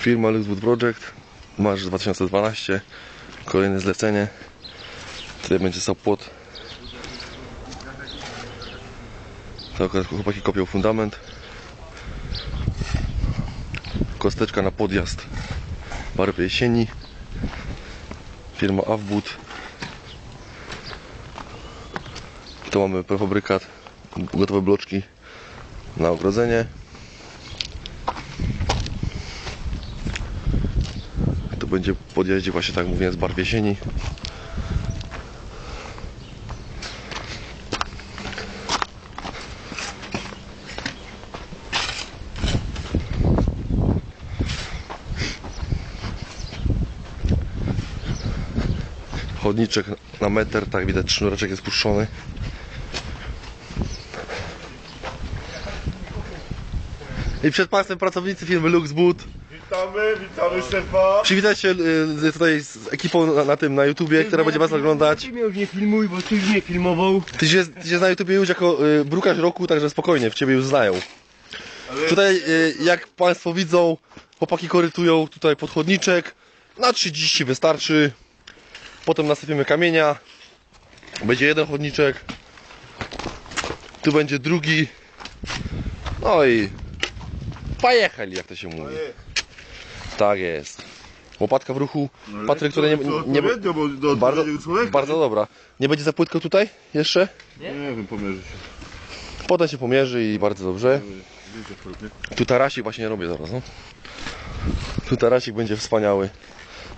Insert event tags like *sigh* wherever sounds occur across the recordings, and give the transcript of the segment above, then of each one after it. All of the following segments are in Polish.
Firma Luxwood Project, marsz 2012, kolejne zlecenie. Tutaj będzie stał płot. To akurat chłopaki kopią fundament. Kosteczka na podjazd barwy jesieni. Firma Avwood. Tu mamy prefabrykat, gotowe bloczki na ogrodzenie. Będzie w podjeździe właśnie tak mówię z barw jesieni. Chodniczek na meter, tak widać sznureczek jest puszczony. I przed Państwem pracownicy firmy Luxboot. Witamy, witamy szefa. Przywitać się y, tutaj z ekipą na, na tym, na YouTubie, która będzie Was oglądać. Ty mnie już nie filmuj, bo ty już mnie filmował. Ty się, ty się na YouTubie już jako y, brukarz roku, także spokojnie, w Ciebie już znają. Tutaj, y, jak Państwo widzą, chłopaki korytują tutaj podchodniczek. Na 30 wystarczy. Potem nasypiemy kamienia. Będzie jeden chodniczek. Tu będzie drugi. No i pojechali, jak to się mówi. Tak jest. Łopatka w ruchu. Patryk, który nie, nie, nie bo do bardzo, odpowiedniego człowieka. bardzo dobra. Nie będzie za płytko tutaj jeszcze? Nie wiem, pomierzy się. Potem się pomierzy i bardzo dobrze. Absolutnie. Tu tarasik właśnie robię zaraz. No. Tu tarasik będzie wspaniały.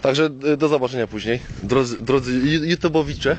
Także y, do zobaczenia później. Drodzy, drodzy YouTubeowicze.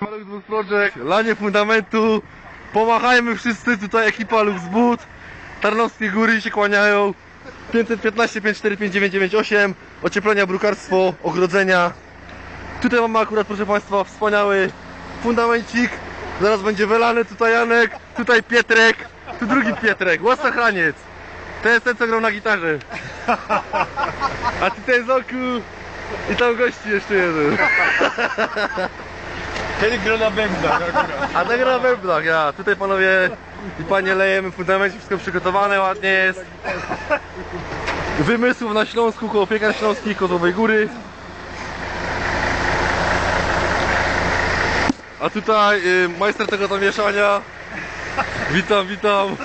Maluk Project, lanie fundamentu. Pomachajmy wszyscy, tutaj ekipa Luxboot. Tarnowskie góry się kłaniają. 515 545 998 ocieplenia, brukarstwo, ogrodzenia. Tutaj mamy akurat, proszę Państwa, wspaniały fundamencik. Zaraz będzie wylany, tutaj Janek, tutaj Pietrek, tu drugi Pietrek, łasachraniec. To jest ten, co grał na gitarze. A tutaj Zoku i tam gości jeszcze jeden. *laughs* Ten gra na bębnach A tak na weblach, ja. Tutaj panowie i panie lejemy fundament, wszystko przygotowane, ładnie jest. Wymysłów na Śląsku, koło piekarń śląskich, Kozłowej Góry. A tutaj y, majster tego zamieszania. Witam, witam.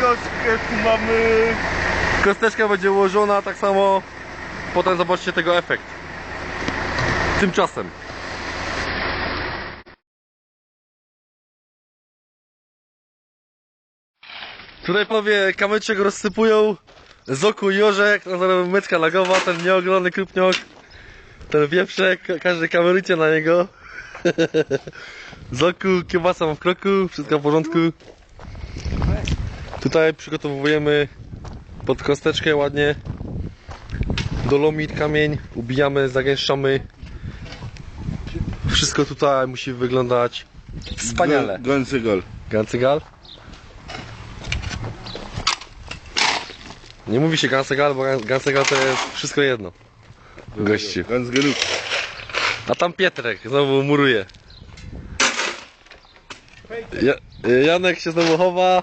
Kostkę tu mamy. Kosteczka będzie ułożona tak samo. Potem zobaczcie tego efekt. Tymczasem. Tutaj panowie kamyczek rozsypują z oku i orzek, tam zaraz myczka lagowa, ten nieoglony krupniok, ten wieprzek, ka- każdy kamerujcie na niego. *laughs* Z oku, kiełbasa mam w kroku, wszystko w porządku. Tutaj przygotowujemy pod kosteczkę ładnie dolomit, kamień, ubijamy, zagęszczamy. Wszystko tutaj musi wyglądać wspaniale. Gancygal. Gancygal? Nie mówi się Gancygal, bo Gan- Gancygal to jest wszystko jedno. Gancgeluk. A tam Pietrek znowu muruje. Ja, Janek się znowu chowa.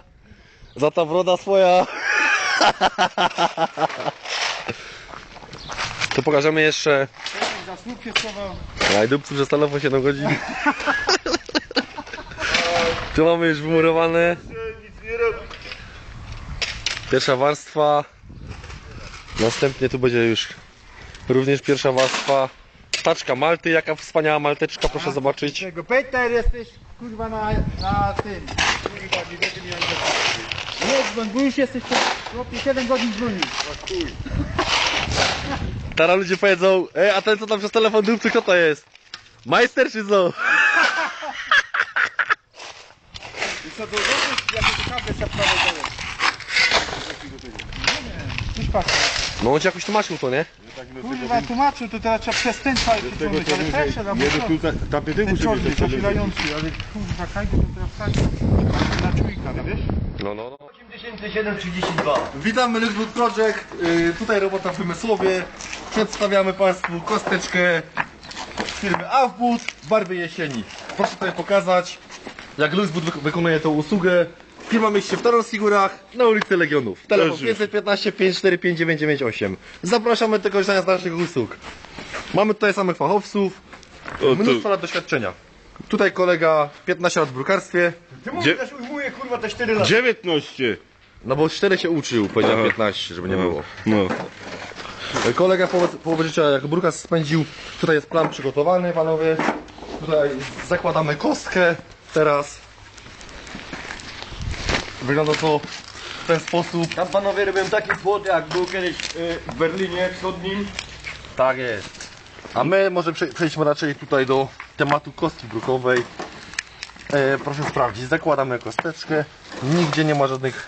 Za ta broda swoja. *laughs* To pokażemy jeszcze. Za słup się schował. Najdupcy przez telefon 7 godzin. Tu mamy już wymurowane. Nie. Pierwsza warstwa. Następnie tu będzie już również pierwsza warstwa. Taczka Malty, jaka wspaniała malteczka, proszę zobaczyć. Peter jesteś? kurwa na, na tym. Nie dzwoń, bo już jesteś po chłopie 7 godzin dzwonił. Teraz ludzie powiedzą, ej, a ten co tam przez telefon dupcy, kto to jest? Majster czy co? I co to zrobić? Ja to kabel szapkawy dałem. Już patrz. No on ci jakoś tłumaczył to, nie? Kurwa tłumaczył, to teraz trzeba przez ten cały przyciągnąć, ale proszę, no Nie, to tu ta- tapety czorny być. zasilający, ale kurwa kajdę to teraz tak na czujka, no wiesz? No, no, no. 8732. Witamy Lexwood Project, yy, tutaj robota w Wymysłowie. Przedstawiamy Państwu kosteczkę firmy Avboot w barwie jesieni. Proszę tutaj pokazać, jak wyk- wykonuje tą usługę. Firma mieści się w Tarnowskich Górach na ulicy Legionów. Telefon Też już. 515 545 998. Zapraszamy do korzystania z naszych usług. Mamy tutaj samych fachowców, O, mnóstwo lat doświadczenia. Tutaj kolega 15 lat w brukarstwie, Ty mówisz, też ujmuję kurwa te 4 lata. 19. no bo 4 się uczył, powiedział Aha. 15, żeby nie było. No. Kolega połowę, połowę życia jako brukarz spędził. Tutaj jest plan przygotowany, panowie. Tutaj zakładamy kostkę teraz. Wygląda to w ten sposób. Tam panowie robią taki płot jak był kiedyś y, w Berlinie wschodnim. Tak jest. A my może prze- przejdźmy raczej tutaj do tematu kostki brukowej. E, proszę sprawdzić, zakładamy kosteczkę. Nigdzie nie ma żadnych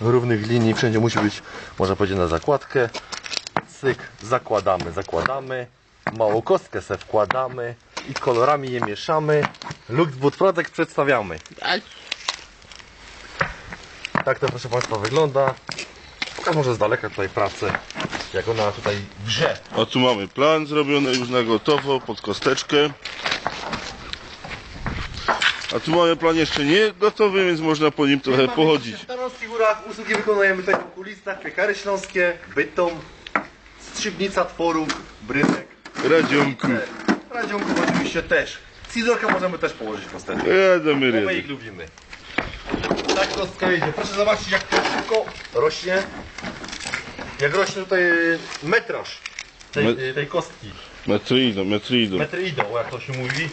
równych linii, wszędzie musi być, można powiedzieć, na zakładkę. Cyk, zakładamy, zakładamy. Małą kostkę se wkładamy i kolorami je mieszamy. Lookboot Project przedstawiamy. Tak to proszę Państwa wygląda. Pokaż może z daleka tutaj pracę, jak ona tutaj grze. A tu mamy plan zrobiony już na gotowo, pod kosteczkę. A tu mamy plan jeszcze nie gotowy, więc można po nim trochę pochodzić. W Tarnowskich Górach usługi wykonujemy tutaj w okolicach, piekary śląskie, Bytom, Strzybnica, Tworów, Brynek, Radzionku. Radziąków oczywiście też. Cizorka możemy też położyć kosteczkę, Jadamy bo my ich lubimy. Tak kostka idzie. Proszę zobaczyć jak to szybko rośnie. Jak rośnie tutaj metraż tej, Me- tej kostki. Metrido, metrido. Metry idą, jak to się mówi.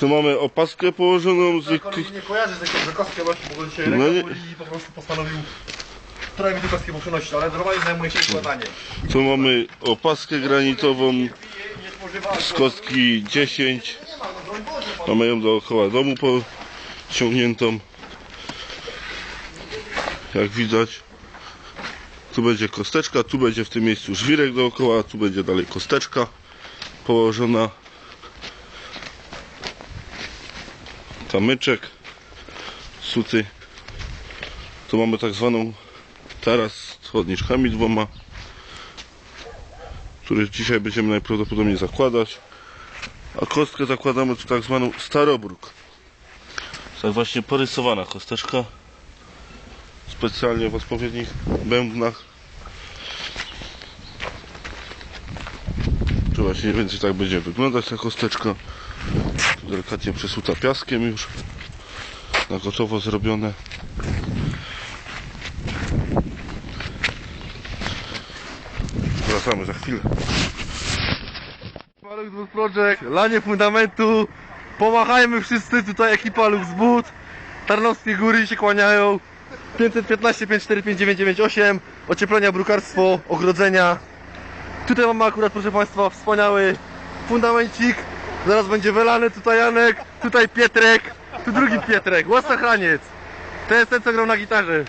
Tu mamy opaskę położoną z... Kolegi nie kojarzy z jaką że kostkę rośnie, bo dzisiaj No ręka nie- boli i po prostu postanowił trochę mi kostkę poprzynosić, ale normalnie zajmuje się. Tu mamy opaskę granitową z kostki 10. Mamy ją dookoła domu pociągniętą. Jak widać. Tu będzie kosteczka, tu będzie w tym miejscu żwirek dookoła, tu będzie dalej kosteczka położona. Kamyczek suty. Tu mamy tak zwaną taras z chodniczkami dwoma który dzisiaj będziemy najprawdopodobniej zakładać. A kostkę zakładamy tu tak zwaną starobruk. Tak właśnie porysowana kosteczka. Specjalnie w odpowiednich bębnach. Tu właśnie mniej więcej tak będzie wyglądać ta kosteczka. Delikatnie przesuta piaskiem już. Na gotowo zrobione. Wracamy za chwilę. Maluk Boots Project, lanie fundamentu, pomachajmy wszyscy, tutaj ekipa Lux Boot, Tarnowskie Góry się kłaniają, 515 545 998, ocieplenia, brukarstwo, ogrodzenia. Tutaj mamy akurat, proszę Państwa, wspaniały fundamencik, zaraz będzie wylany, tutaj Janek, tutaj Pietrek, tu drugi Pietrek, Łasachraniec. To jest ten, co grał na gitarze.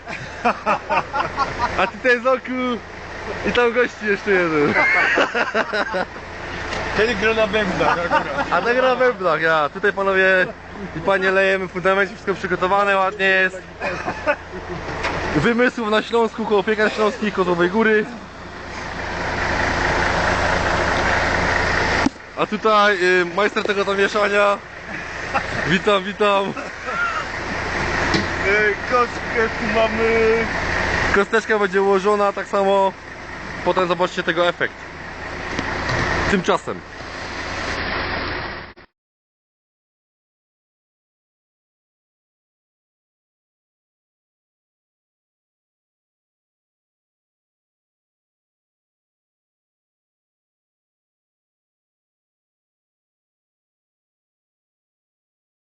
A tutaj z oku i tam gości jeszcze jeden. Ten gra na bębnach akurat. A tak na weblach, ja. Tutaj panowie i panie lejemy fundament, wszystko przygotowane, ładnie jest. Wymysłów na Śląsku, koło piekar śląskich, Kozłowej Góry. A tutaj y, majster tego zamieszania. Witam, witam. Y, Kostkę tu mamy. Kosteczka będzie ułożona tak samo. Potem zobaczcie tego efekt. Tymczasem.